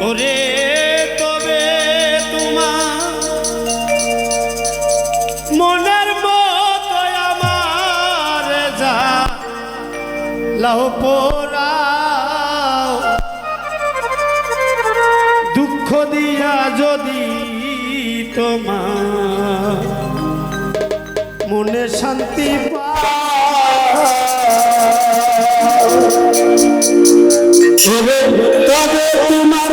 করে তবে তোমার মনের মত আমার যা লাহ পোড়া দুঃখ দিয়া যদি তোমার মনে শান্তি পা তবে তোমার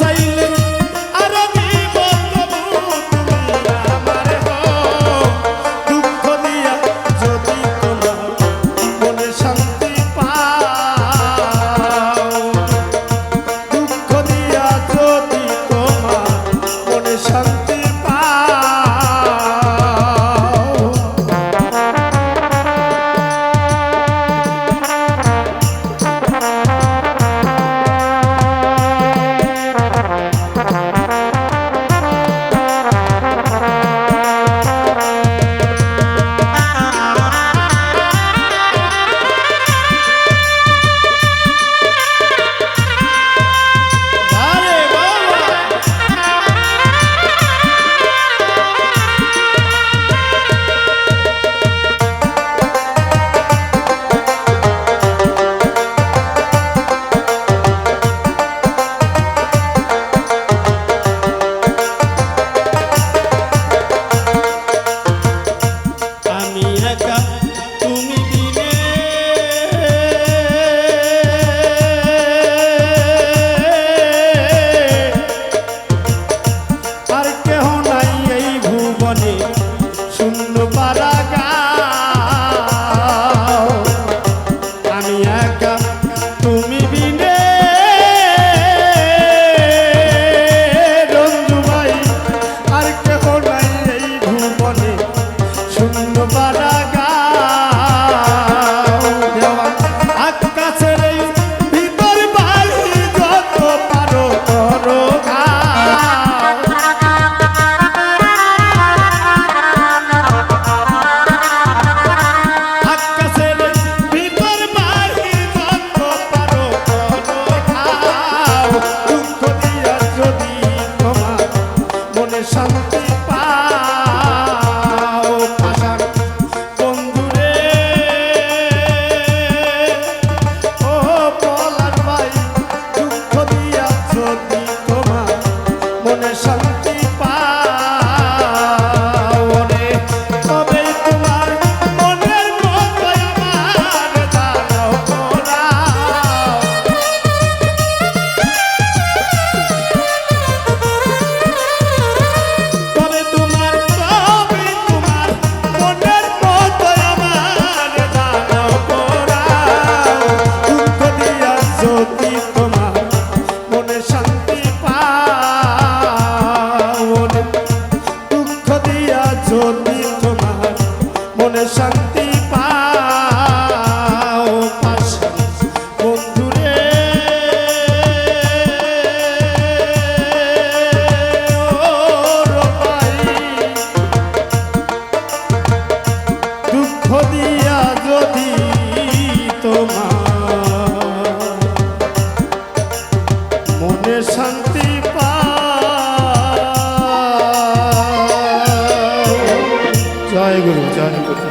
চাইল যদি তোমার মনে শান্তি